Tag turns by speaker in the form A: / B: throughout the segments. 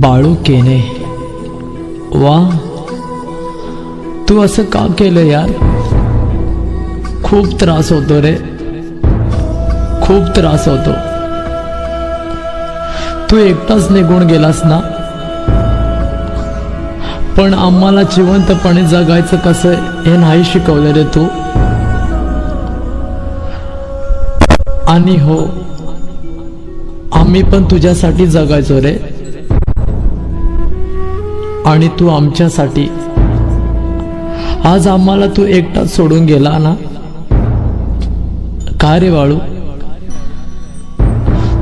A: बाळू केने. वा. तू असं का केलं यार? खूप त्रास होतो रे. खूप त्रास होतो. तू एकटाच निघून गेलास ना? पण आम्हाला जिवंतपणे जगायचं कसं हे नाही शिकवलं रे तू. आणि हो आम्ही पण तुझ्यासाठी जगायचो रे. आणि तू आमच्यासाठी. आज आम्हाला तू एकटाच सोडून गेला ना? का रे बाळू?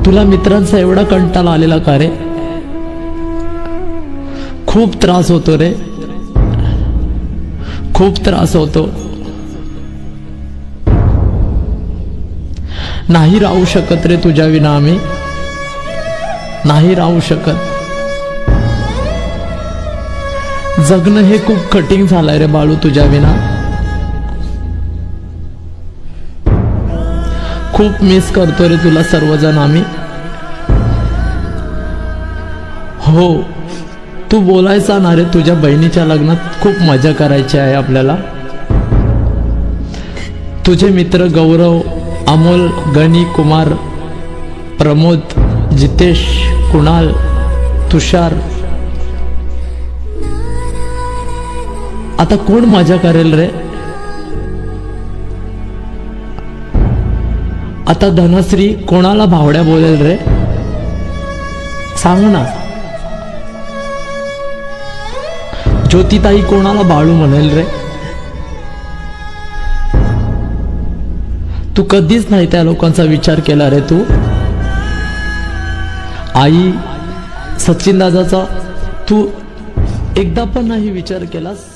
A: तुला मित्रांचा एवढा कंटाळा आलेला का रे? खूप त्रास होतो रे. खूप त्रास होतो. नाही राहू शकत रे तुझ्या विना आम्ही. नाही राहू शकत. जगणं हे खूप कठीण झालंय रे बाळू तुझ्या विना. खूप मिस करतो रे तुला सर्वजण आम्ही. हो तू बोलायचा ना रे तुझ्या बहिणीच्या लग्नात खूप मजा करायची आहे आपल्याला. तुझे मित्र गौरव अमोल गणी कुमार प्रमोद जितेश कुणाल तुषार आता कोण मजा करेल रे? आता धनश्री कोणाला भावड्या बोलेल रे? सांग ना. ज्योतिताई कोणाला बाळू म्हणेल रे? तू कधीच नाही त्या लोकांचा विचार केला रे तू? आई सचिन दादाचा तू एकदा पण नाही विचार केलास?